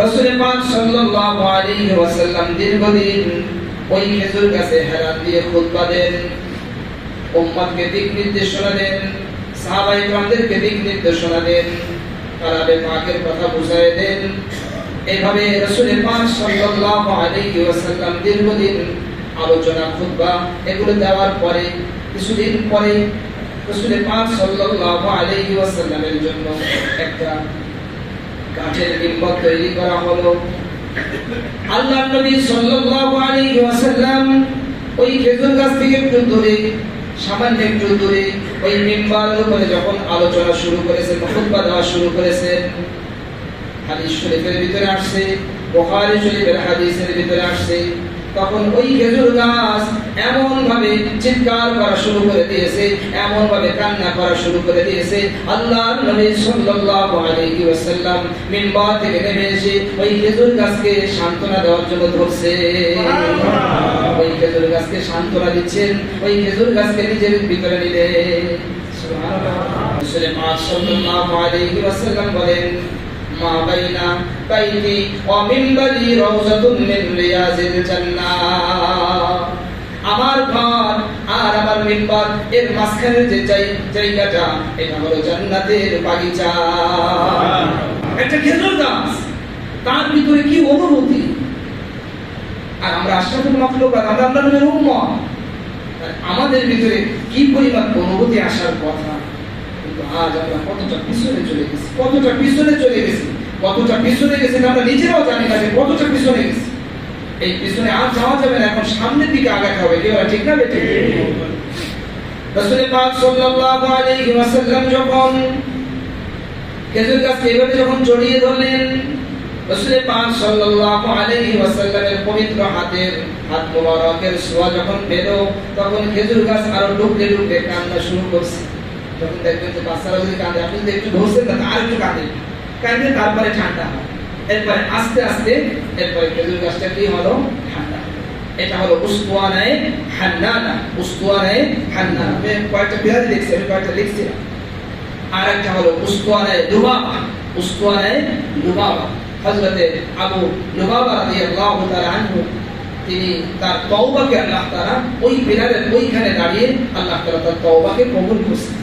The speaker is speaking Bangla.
রাসূলের পাক সাল্লাল্লাহু আলাইহি ওয়াসাল্লাম দীর্ঘদিন ওই খেজুর গাছে হেরান দিয়ে খুতবা দেন উম্মতকে দিক নির্দেশনা দেন সাহাবাই কামদেরকে দিক নির্দেশনা দেন কালামে পাকের কথা বুঝায় দেন। এভাবে রাসূলের পাক সাল্লাল্লাহু আলাইহি ওয়াসাল্লাম দীর্ঘদিন আলোচনা, খুতবা এগুলো দেওয়ার পরে, কিছুদিন পরে রাসূলের পাক সাল্লাল্লাহু আলাইহি ওয়াসাল্লামের জন্য একটা কাঠের তৈরি করা হলো। আল্লাহ নবী সাল্লাল্লাহু আলাইহি ওয়াসাল্লাম ওই খেজুর গাছ থেকে একটু দূরে, সামান্য একটু দূরে, ওই মিম্বারের উপরে যখন আলোচনা শুরু করেছেন খুতবা দেওয়া শুরু করেছেন হাদিস শরীফের ভিতরে আসছে, বুখারী শরীফের হাদিসের ভিতরে আসছে, তখন ওই খেজুর গাছ চিৎকার করা শুরু করে দিয়েছে এমন ভাবে কান্না করা শুরু করে দিয়েছে। আল্লাহর নবী সাল্লাল্লাহু আলাইহি ওয়াসাল্লাম মিম্বার থেকে নেমে এসে ওই খেজুর গাছকে সান্ত্বনা দেওয়ার জন্য ধরছে। ওই খেজুর গাছকে সান্ত্বনা দিচ্ছেন ওই খেজুর গাছকে নিজের ভিতরে নিলে সাল্লাল্লাহু আলাইহি ওয়াসাল্লাম বলেন মা বাইনা বাইতি ওয়া রাউযাতুন মিন রিয়াজিল জান্নাহ। আমার ঘর আর আমার মিম্বার এর মাঝখানে যে জায়- জায়গাটা এটা হলো জান্নাতের বাগিচা। একটা খেজুর গাছ। তার ভিতরে কি অনুভূতি? আর আমরা মাখলুক আর আমরা আল্লাহর নবীর আমাদের ভিতরে কি পরিমাণ অনুভূতি আসার কথা? কিন্তু আজ আমরা কতটা পিছনে চলে গেছি কতটা পিছনে চলে গেছি কতটা পিছনে গেছি আমরা নিজেরাও জানি না যে কতটা পিছনে গেছি। এই পিছনে আর যাওয়া যাবে না, এখন সামনের দিকে আগাতে হবে ঠিক না যখন পবিত্র হাতের হাত মোবারকের ছোঁয়া যখন পেল, তখন খেজুর গাছ আরও ডুবতে ডুবতে কান্না শুরু করছে। যখন দেখবেন যে বাচ্চারা যদি কাঁদে, আপনি যদি একটু ধরছেন না আর একটু কাঁদে কাঁদলে তারপরে ঠান্ডা হয়। এরপরে আস্তে আস্তে এরপরে গাছটা কি হলো? ঠান্ডা এটা হলো উস্তুয়ানায়ে হান্নানা উস্তুয়ানায়ে হান্নানা। আমি কয়েকটা বিহারি লিখছি, আমি কয়েকটা লিখছি। আর একটা হলো উস্তুয়ানায়ে লুবাবা উস্তুয়ানায়ে লুবাবা হযরতে আবু লুবাবা রাদিয়াল্লাহু তাআলা আনহু, তিনি তার তওবাকে আল্লাহ তাআলা ওই পিলারের ওইখানে দাঁড়িয়ে আল্লাহ তাআলা তার তওবাকে কবুল করছেন।